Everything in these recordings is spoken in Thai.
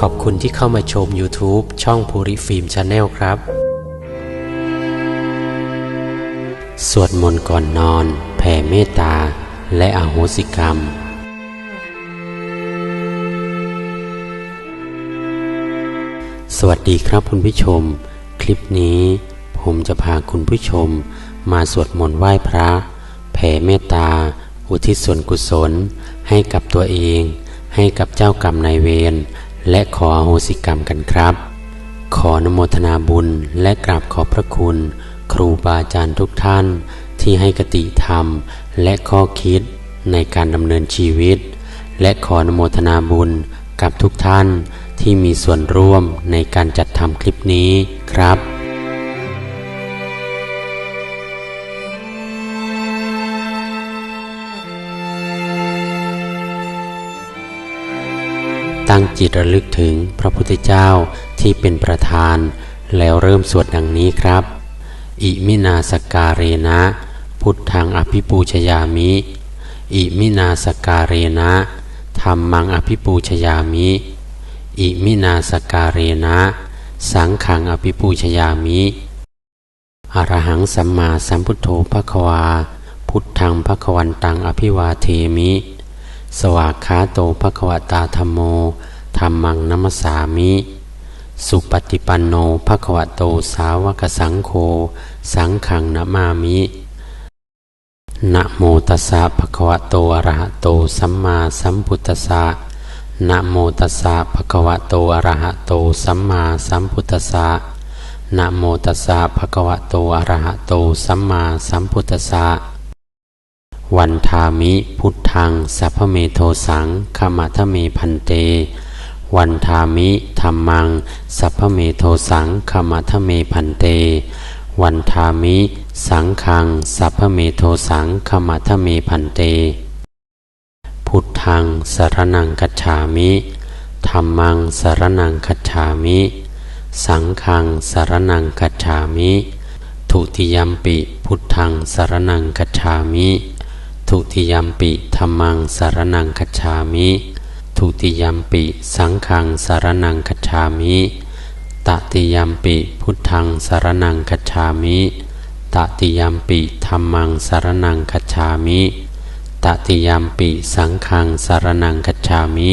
ขอบคุณที่เข้ามาชม YouTube ช่องภูริฟิล์มชาแนลครับ สวดมนต์ก่อนนอน แผ่เมตตา และอโหสิกรรม สวัสดีครับคุณผู้ชม คลิปนี้ผมจะพาคุณผู้ชม มาสวดมนต์ไหว้พระ แผ่เมตตา อุทิศส่วนกุศลให้กับตัวเอง ให้กับเจ้ากรรมนายเวรและขออโหสิกรรมกันครับขออนโมทนาบุญและกราบขอบพระคุณ ครูบาอาจารย์ทุกท่าน ที่ให้กติธรรม และข้อคิดในการดำเนินชีวิต และขออนโมทนาบุญกับทุกท่านที่มีส่วนร่วมในการจัดทำคลิปนี้ครับ ตั้งจิตระลึกถึงพระพุทธเจ้าที่เป็นประธาน แล้วเริ่มสวดดังนี้ครับ อิมินาสการเรนะ พุทธังอภิปูชยามิ อิมินาสการเรนะธรรมังอภิปูชยามิ อิมินาสการเรนะ สังขังอภิปูชยามิ อรหังสัมมาสัมพุทโธภควา พุทธังภควันตังอภิวาเทมิ สวากขาโตภควตาธรมโมธรรมังนัมสามิ สุปฏิปันโนภควโตสาวกสังโฆสังขังนามามินะโมตัสสะภะคะวะโตอะระหะโตสัมมาสัมพุทธัสสะนะโมตัสสะภะคะวะโตอะระหะโตสัมมาสัมพุทธัสสะนะโมตัสสะภะคะวะโตอะระหะโตสัมมาสัมพุทธัสสะ วันทามิพุทธังสัพเมโทสังขมัทเมพันเต วันทามิธรรมังสัพเมโทสังขมัทเมพันเต วันทามิ สังขังสัพเมโทสังขมัทเมพันเต พุทธังสรนังคัจฉามิธรรมังสรนังคัจฉามิ สังขังสรนังคัจฉามิ ทุติยมปิพุทธังสรนังคัจฉามิ ทุติยมปิธรรมังสารนังคัจฉามิทุติยมปิสังขังสารนังคัจฉามิตติยมปิพุทธังสารนังคัจฉามิตติยมปิธรรมังสารนังคัจฉามิตติยมปิสังขังสารนังคัจฉามิ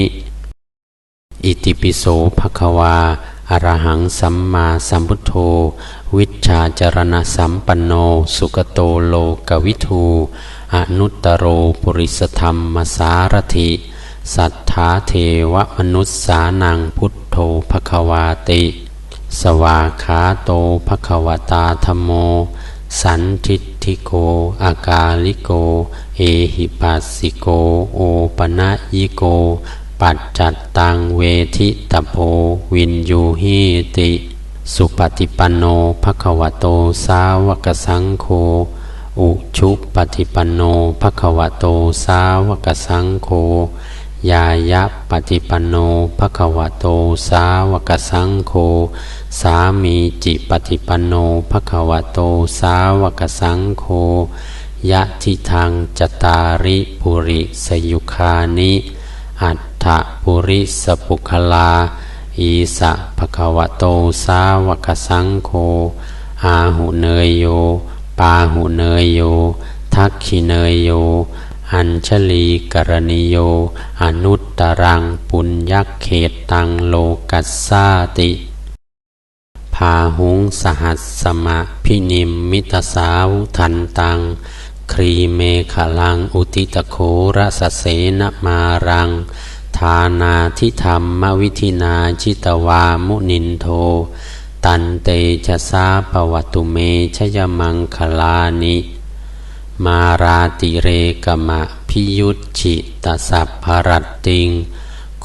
อิติปิโสภควาอรหังสัมมาสัมพุทโธ วิชชาจรณะสัมปันโน สุกโตโลกวิทู อนุตตโรปุริสธรรมสารถิ สัทธาเทวมนุษสานังพุทโธภควาติ สวาขาโตภควตาธโม สันทิฏฐิโก อากาลิโก เอหิปัสสิโก โอปนะยิโก ปัจจัตตังเวทิตโพวินยูหิติ สุปฏิปันโนภควโตสาวกสังโฆ อุชุปฏิปันโนภควโตสาวกสังโฆยายะปฏิปันโนภควโตสาวกสังโฆสามีจิปฏิปันโนภควโตสาวกสังโฆยะทิทางจตาริปุริสยุคานิอัฏฐปุริสปุคลา อีสะภควโตสาวกสังโฆอาหุเนยโย ปาหุเนยโย ทักขิเนยโย อัญชลีกรณิโย อนุตตรังปุญญเขตตังโลกัสสาติพาหุงสหัสสมะพินิมมิตสาวทันตัง ครีเมขลังอุติตโครสเสนมารัง ทานาทิธรรมวิธินาชิตวามุนินโท ตันเตชะสาปวัตุเมชยมังคลานิ มาราติเรกมะพิยุตฉิตสัพพรัตติง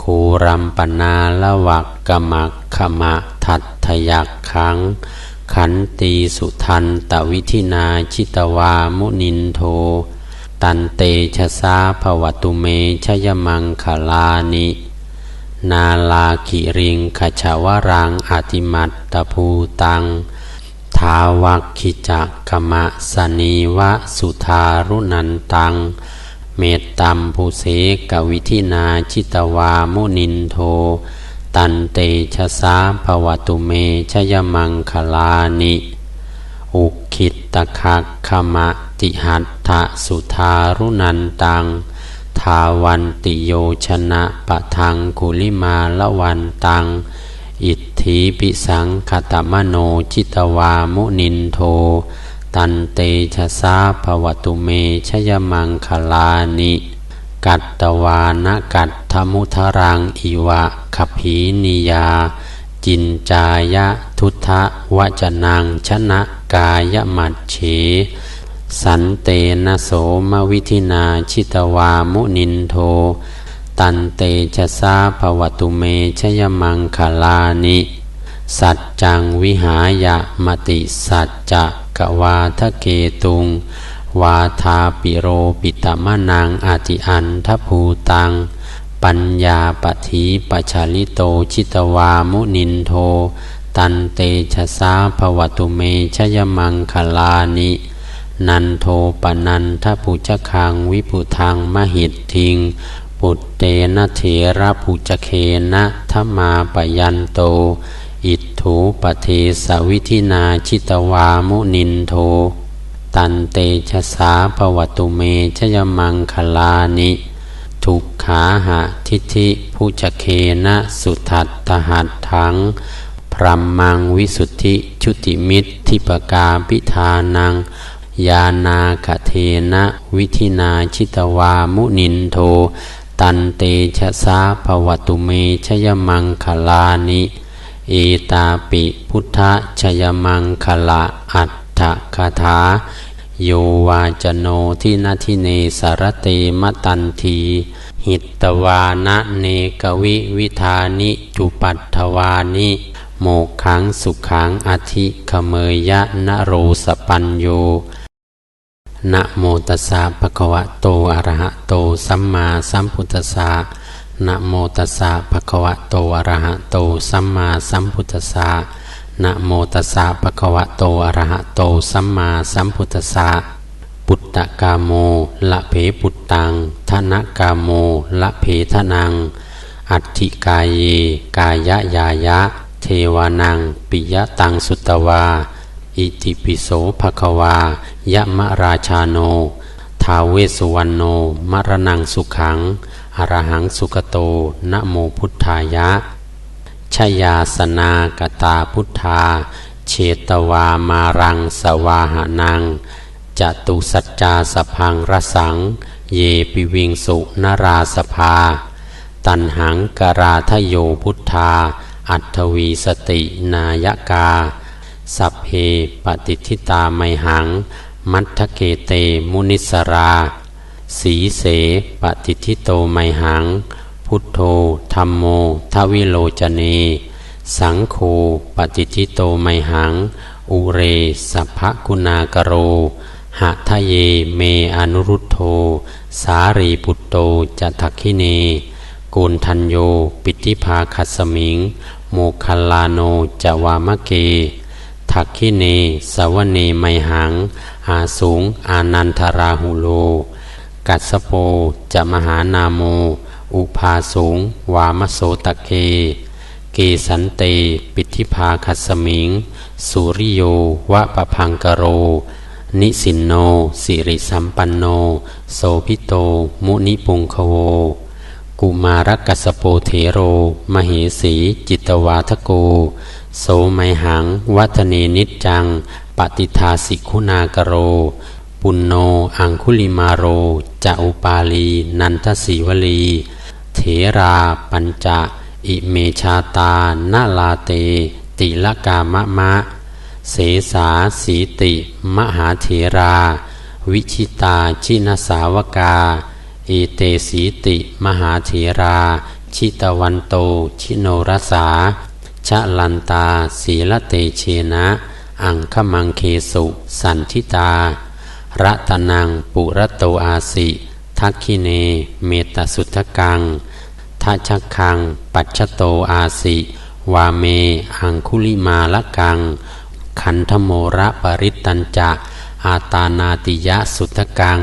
คูรัมปนาละวักกมักขมะทัตทยักขัง ขันตีสุทันตวิธินาชิตวามุนินโท ตันเตชะสาภวตุเมชยมังคลานิ นาลาคิริงขชาวรังอติมัตตภูตัง ทาวักขิจักกมะสนีวะสุทารุนันตัง เมตตัมภูเสกวิธินาชิตวามุนินโท ตันเตชะสาภวตุเมชยมังคลานิอุคิตตะคักขมะติหัตถสุทารุนันตัง ทาวันติโยชนะปะทังกุลิมาละวันตัง อิทธิปิสังคตมโนจิตวามุนินโท ตันเตชะสาภวตุเมชยมังคลานิกัตตวานกัตถมุทรังอิวะขพีนิยา จินจายะทุทธวจนังชนะกายมัดเฉ สันเตนะโสมวิธินาชิตวามุนินโท ตันเตชะสาภวตุเมชยมังคลานิ สัจจังวิหายะมติสัจจะกวาทะเกตุง วาทาปิโรปิตมะนังอาติอันทภูตัง ปัญญาปทีปชาลิโตชิตวามุนินโท ตันเตชะสาภวตุเมชยมังคลานิ นันโทปนันทปุจคังวิพุทังมหิตทิง ปุตเตนะเถระปุจเคนะธมาปยันโต อิทถูปเทสวิธินาชิตวามุนินโท ตันเตชะสาภวตุเมชยมังคลานิ ทุกขาหะทิธิผู้จเคนะสุทัตตหัตถังพรัมมังวิสุทธิชุติมิตรทิปกาพิธานัง ยานาคเทนะวิธินาชิตวามุนินโท ตันเตชะสาภวตุเมชยมังคลานิ เอตาปิพุทธชยมังคละอัตถคาถา โยวาจโนทินาทิเนสารเตมตันทีหิตตวานะเนกวิวิธานิจุปัตถวานิโมขังสุขังอธิขเมยยะนโรสปัญโย นะโมตัสสะภะคะวะโตอะระหะโตสัมมาสัมพุทธัสสะนะโมตัสสะภะคะวะโตอะระหะโตสัมมาสัมพุทธัสสะนะโมตัสสะภะคะวะโตอะระหะโตสัมมาสัมพุทธัสสะปุตตะกาโมละเพปุตตังทนะกาโมละเพทนัง อัตถิกายเยกายะยายะ เทวานังปิยะตังสุตตวา อิติปิโสภควายะมะราชาโน ทาเวสุวรรณโน มรณังสุขัง อรหังสุกโตนะโมพุทธายะชยาสนากตาพุทธา เชตวามารังสวาหานังจตุสัจจาสพังรสัง เยปิวิงสุนราสภา ตันหังกราทโยพุทธา อัตวีสตินายกา สัพเพปฏิทิตาไมหัง มัทธเกเตมุนิสรา สีเสปฏิทิโตไมหัง พุทโธธรรมโมทวิโลจเน สังโฆปฏิทิโตไมหัง อุเรสัพพกุณากโรหะทะเยเมอนุรุตโธสารีปุตโตจะทักขิเนกุณทัญโย ปิติภาคัสมิง โมคัลลาโนจะวามะเก ทักขิเน สวเนไมหัง อาสูง อานันทราหุโล กัสโป จะมหานาโม อุภาสูง วามโสตะเกเกสันเต ปิธิภาคัสมิง สุริโยวะปะพังกโร นิสินโน สิริสัมปันโน โสพิโต มุนิปุงคโวกุมารกัสสโปเทโร มเหสี จิตวาทโก โสไมหัง วัฒเนนิจจัง ปฏิทาสิคุณากโร ปุณโน อังคุลิมาโรจะอุปาลี นันทสีวลี เถราปัญจะ อิเมชาตานาลาเต ติละกามะมะ เสสาสีติ มหาเถรา วิชิตาชินสาวกา เอเตสีติ มหาเถรา ชิตวันโต ชิโนรสา ชะลันตา ศีลเตเชนะ อังคมังเคสุ สันทิตา รัตนังปุระโตอาสิทักขิเน เมตสุทธกังทัชคัง ปัจฉโตอาสิ วาเม อังคุลิมาละกัง ขันธโมระปริตตัญจะ อาตานาติยะสุทธกัง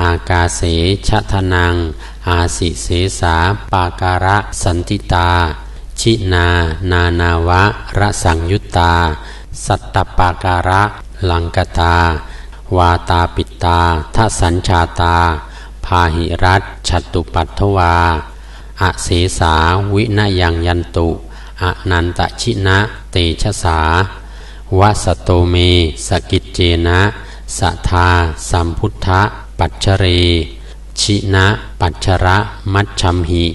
อากาเสชะทนัง อาสิเสสาปาการะสันติตา ชินา นานาวะ ระสังยุตตา สัตตปาการะ ลังกตา วาตาปิตาทสัญชาตา พาหิรัตฉัตตุปัทวา อเสสาวินยังยันตุอนันตชินะเตชะสาวัสโตเม สกิจเจนะสัทธาสัมพุทธปัจเจเร ชินะปัจฉระมัชชัมหิ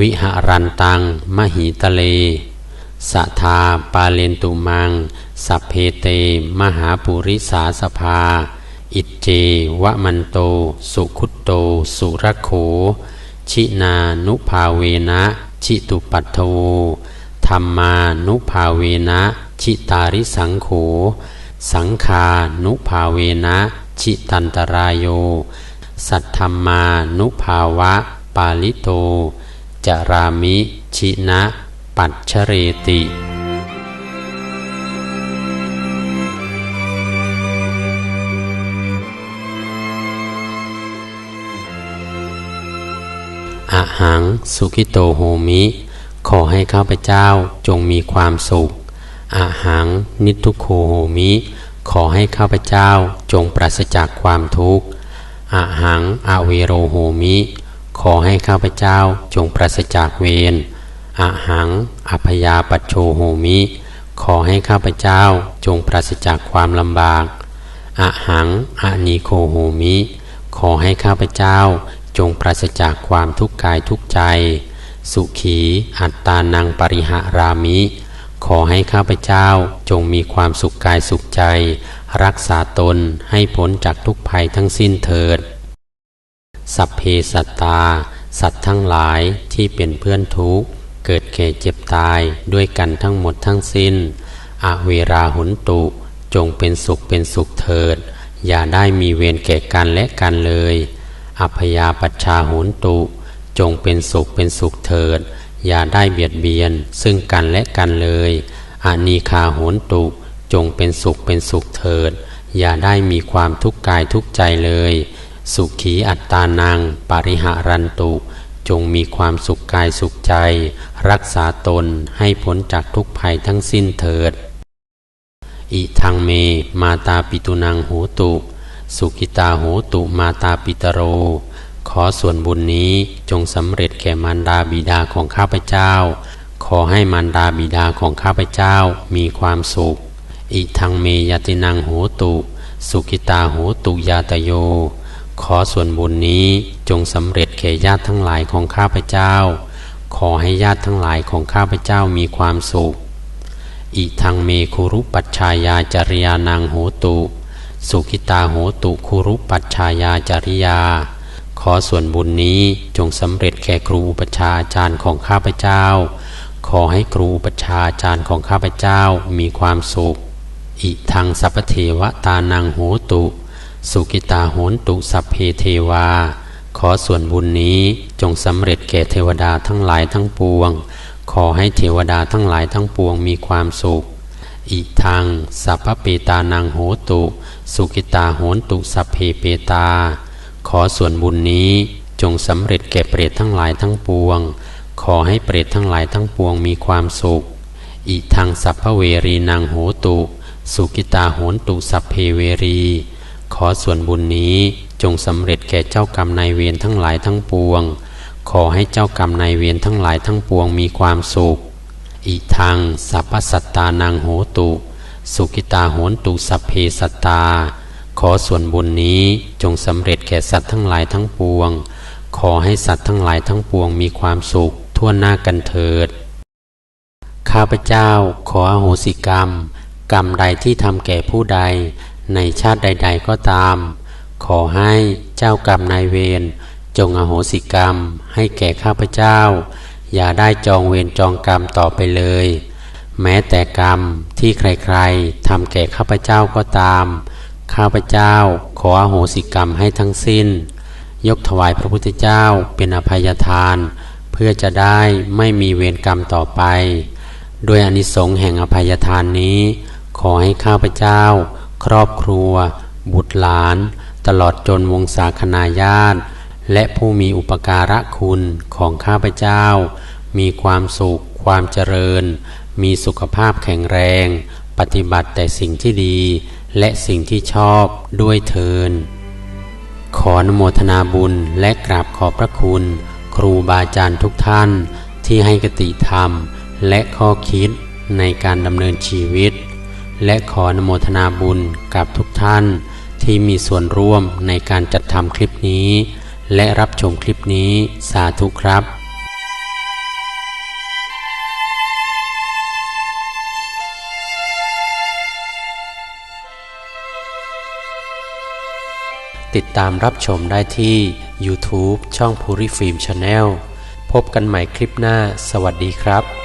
วิหารันตัง มหิตะเลสัทาปาเลนตุมัง สัพเพเต มหาปุริสาสภา อิจเจวะมันโต สุขุตโต สุรโข ชินานุภาเวนะ ชิตุปัตโวธรรมานุภาเวนะ ชิตาริสังโข สังคานุภาเวนะ ชิตันตรายโย สัทธรรมานุภาวะ ปาลิโต จารามิชินะ ปัจฉเรติอะหังสุขิโตโหมิ ขอให้ข้าพเจ้าจงมีความสุขอะหังนิทุโคโหมิ ขอให้ข้าพเจ้าจงปราศจากความทุกข์อะหังอเวโรโหมิ ขอให้ข้าพเจ้าจงปราศจากเวรอะหังอภยาปัจโชโหมิ ขอให้ข้าพเจ้าจงปราศจากความลำบากอะหังอนิโคโหมิ ขอให้ข้าพเจ้าจงปราศจากความทุกข์กายทุกใจ สุขีอัตตานังปริหารามิ ขอให้ข้าพเจ้าจงมีความสุขกายสุขใจ รักษาตนให้พ้นจากทุกภัยทั้งสิ้นเถิด สัพเพสัตตา สัตว์ทั้งหลายที่เป็นเพื่อนทุกข์ เกิดแก่เจ็บตายด้วยกันทั้งหมดทั้งสิ้น อเวราหุนตุ จงเป็นสุขเป็นสุขเถิด อย่าได้มีเวรแก่กันและกันเลย อัพยาปัชชาหุนตุ จงเป็นสุขเป็นสุขเถิด อย่าได้เบียดเบียน ซึ่งกันและกันเลยอานีคาโหนตุ จงเป็นสุขเป็นสุขเถิด อย่าได้มีความทุกข์กายทุกใจเลย สุขีอัตตานัง ปริหารันตุ จงมีความสุขกายสุขใจ รักษาตนให้พ้นจากทุกภัยทั้งสิ้นเถิด อิทังเม มาตาปิตุนังโหตุ สุกิตาโหตุมาตาปิตโร ขอส่วนบุญนี้จงสำเร็จแก่มารดาบิดาของข้าพเจ้า ขอให้มารดาบิดาของข้าพเจ้ามีความสุข อิทังเมยตินังโหตุ สุกิตาโหตุยาตโย ขอส่วนบุญนี้จงสำเร็จแก่ญาติทั้งหลายของข้าพเจ้า ขอให้ญาติทั้งหลายของข้าพเจ้ามีความสุข อิทังเมคุรุปัชชายาจริยานังโหตุ สุขิตาโหตุคุรุปัชชายาจริยา ขอส่วนบุญนี้จงสำเร็จแก่ครูอุปชาอาจารย์ของข้าพเจ้า ขอให้ครูอุปชาอาจารย์ของข้าพเจ้ามีความสุข อิทังสัพพเทวตานังโหตุ สุกิตาโหนตุสัพเพเทวา ขอส่วนบุญนี้จงสำเร็จแก่เทวดาทั้งหลายทั้งปวง ขอให้เทวดาทั้งหลายทั้งปวงมีความสุขอิทังสัพพเปตานังโหตุ สุกิตาโหนตุสัพเพเปตา ขอส่วนบุญนี้จงสำเร็จแก่เปรตทั้งหลายทั้งปวง ขอให้เปรตทั้งหลายทั้งปวงมีความสุขอิทังสัพพเวรีนังโหตุ สุกิตาโหนตุสัพเพเวรี ขอส่วนบุญนี้จงสำเร็จแก่เจ้ากรรมนายเวรทั้งหลายทั้งปวง ขอให้เจ้ากรรมนายเวรทั้งหลายทั้งปวงมีความสุข อิทังสัพพสัตตานังโหตุ สุกิตาโหนตุสัพเพสัตตา ขอส่วนบุญนี้จงสำเร็จแก่สัตว์ทั้งหลายทั้งปวง ขอให้สัตว์ทั้งหลายทั้งปวงมีความสุข ทั่วหน้ากันเถิด ข้าพเจ้าขออโหสิกรรม กรรมใดที่ทำแก่ผู้ใด ในชาติใด ๆ ก็ตาม ขอให้เจ้ากรรมนายเวรจงอโหสิกรรม ให้แก่ข้าพเจ้า อย่าได้จองเวรจองกรรมต่อไปเลย แม้แต่กรรมที่ใครๆทำแก่ข้าพเจ้าก็ตาม ข้าพเจ้าขออโหสิกรรมให้ทั้งสิ้น ยกถวายพระพุทธเจ้าเป็นอภัยทาน เพื่อจะได้ไม่มีเวรกรรมต่อไป ด้วยอานิสงส์แห่งอภัยทานนี้ ขอให้ข้าพเจ้า ครอบครัว บุตรหลาน ตลอดจนวงศาคณาญาติ และผู้มีอุปการะคุณของข้าพเจ้า มีความสุข ความเจริญ มีสุขภาพแข็งแรง ปฏิบัติแต่สิ่งที่ดี และสิ่งที่ชอบด้วยเทิน ขอนโมทนาบุญและกราบขอบพระคุณ ครูบาอาจารย์ทุกท่านที่ให้กติธรรมและข้อคิดในการดำเนินชีวิต และขออนุโมทนาบุญกับทุกท่านที่มีส่วนร่วมในการจัดทำคลิปนี้ และรับชมคลิปนี้สาธุครับติดตามรับชมได้ที่ YouTube ช่อง Puri Film Channel พบกันใหม่คลิปหน้า สวัสดีครับ